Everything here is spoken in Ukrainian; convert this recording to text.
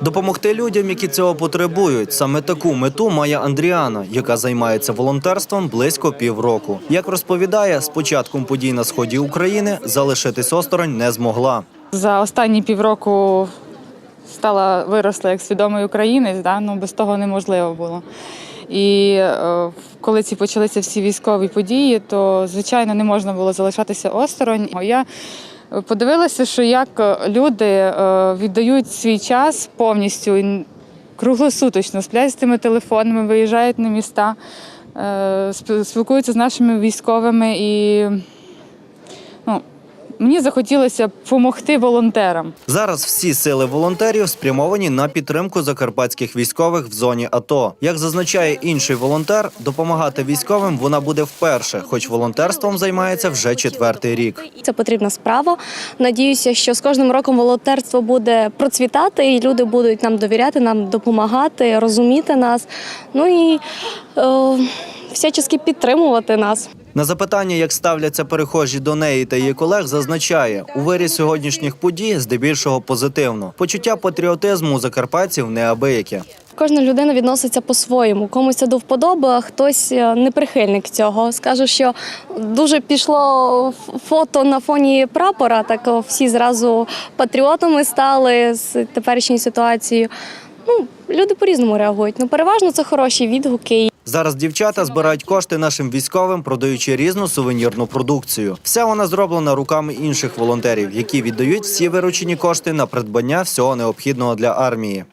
Допомогти людям, які цього потребують. Саме таку мету має Андріана, яка займається волонтерством близько півроку. Як розповідає, з початком подій на сході України залишитись осторонь не змогла. За останні півроку стала виросла як свідомий українець, да? ну, без того неможливо було. І е, коли ці почалися всі військові події, то звичайно не можна було залишатися осторонь. Я подивилася, що як люди е, віддають свій час повністю круглосуточно, сплять з тими телефонами, виїжджають на міста, е, спілкуються з нашими військовими і ну, мені захотілося допомогти волонтерам. Зараз всі сили волонтерів спрямовані на підтримку закарпатських військових в зоні АТО. Як зазначає інший волонтер, допомагати військовим вона буде вперше, хоч волонтерством займається вже четвертий рік. Це потрібна справа. Надіюся, що з кожним роком волонтерство буде процвітати, і люди будуть нам довіряти, нам допомагати, розуміти нас. Ну і е, всячески підтримувати нас. На запитання, як ставляться перехожі до неї та її колег, зазначає у вирі сьогоднішніх подій здебільшого позитивно. Почуття патріотизму у закарпатців неабияке. Кожна людина відноситься по-своєму. Комусь це до вподоби, а хтось е, не прихильник цього. Скажу, що дуже пішло фото на фоні прапора. Так всі зразу патріотами стали з теперішньою ситуацією. Ну, люди по-різному реагують. Ну, переважно це хороші відгуки. Зараз дівчата збирають кошти нашим військовим, продаючи різну сувенірну продукцію. Вся вона зроблена руками інших волонтерів, які віддають всі виручені кошти на придбання всього необхідного для армії.